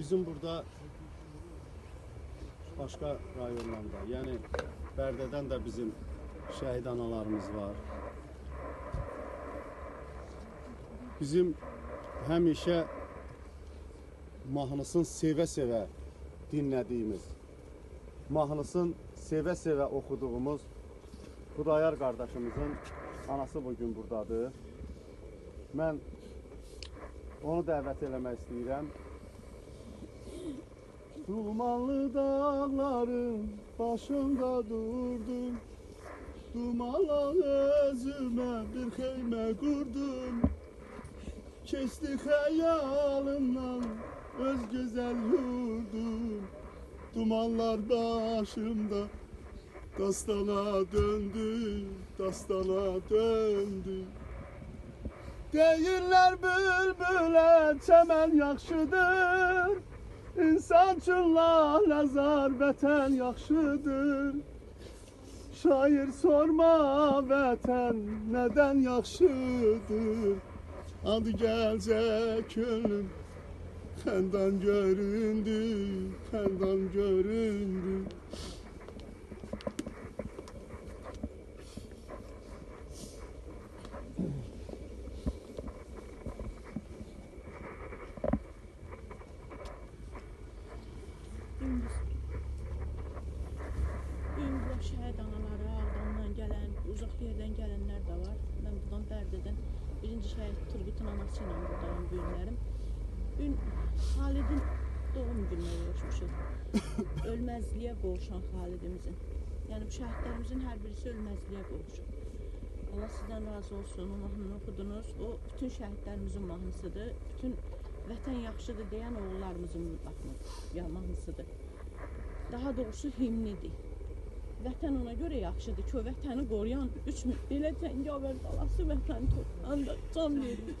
Bizim burada başka rayonlarda, yani Bərdədən də bizim şəhid analarımız var. Bizim həmişə mahnısını sevə-sevə dinlədiyimiz, mahnısını sevə-sevə oxuduğumuz Xudayar qardaşımızın anası bugün buradadır. Mən onu dəvət eləmək istəyirəm. Dumanlı dağların başında durdum. Dumanla özüme bir heyme kurdum. Kesti hayalimden öz güzel yurdum. Dumanlar başımda Dastana döndü, dastana döndü. Değirler bülbüle çemen yakşıdır. İnsan üçün laləzar vətən yaxşıdır. Şair sorma vətən nədən yaxşıdır. Adı gəlcək könlüm xəndan göründü, xəndan göründü. Uzaq yerdən gələnlər də var. Mən buradan Bərdədən birinci şəhid Turqutun anası ilə buradayım bu günlərim. Gün Xalidin doğum gününə yığışmışıq. Ölməzliyə qovuşan Xalidimizin. Yəni bu şəhidlərimizin hər birisi ölməzliyə qovuşub. Allah sizdən razı olsun. O mahnını oxudunuz. O bütün şəhidlərimizin mahnısıdır. Bütün vətən yaxşıdır deyən oğullarımızın mahnı- ya mahnısıdır. Daha doğrusu himnidir. Vətən ona görə yaxşıdır ki, o vətəni qoruyan üç min belə cəngavər balası vətən torpağında can verir,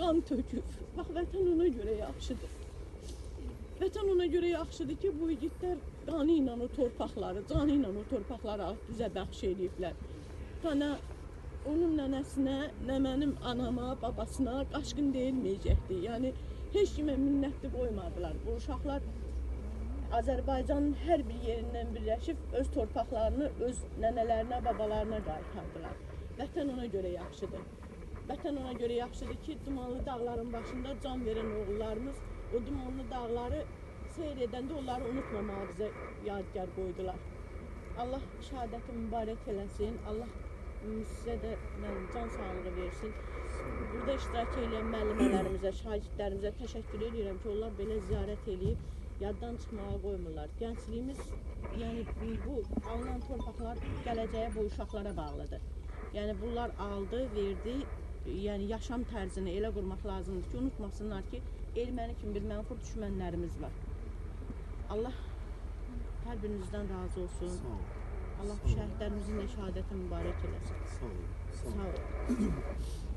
qan töküb. Bax, vətən ona görə yaxşıdır. Vətən ona görə yaxşıdır ki, bu igidlər qanı ilə o torpaqları, canı ilə o torpaqları bizə bəxş eləyiblər. Ta nə onun nənəsinə, nə mənim anama, babasına qaçqın deyilməyəcəkdi. Yəni heç kimə minnətli qoymadılar. Bu uşaqlar Azərbaycanın hər bir yerindən birləşib öz torpaqlarını öz nənələrinə, babalarına qaytardılar. Vətən ona görə yaxşıdır. Vətən ona görə yaxşıdır ki, dumanlı dağların başında can verən oğullarımız o dumanlı dağları seyr edəndə onları unutmamağı bizə yadigar qoydular. Allah şəhadəti mübarək eləsin. Allah sizə də yəni, can sağlığı versin. Burada iştirak edən müəllimələrimizə, şagirdlərimizə təşəkkür edirəm ki, onlar belə ziyarət eləyib yaddan çıxmağa qoymurlar. Gəncliyimiz, yəni bu alınan torpaqlar gələcəyə bu uşaqlara bağlıdır. Yəni bunlar aldı, verdi. Yəni yaşam tərzini elə qurmaq lazımdır ki, unutmasınlar ki, erməni kimi bir mənfur düşmənlərimiz var. Allah hər birinizdən razı olsun. Sağ ol, Allah şəhidlərimizin də şəhadəti mübarək eləsin. sağ ol, sağ ol. Sağ olun.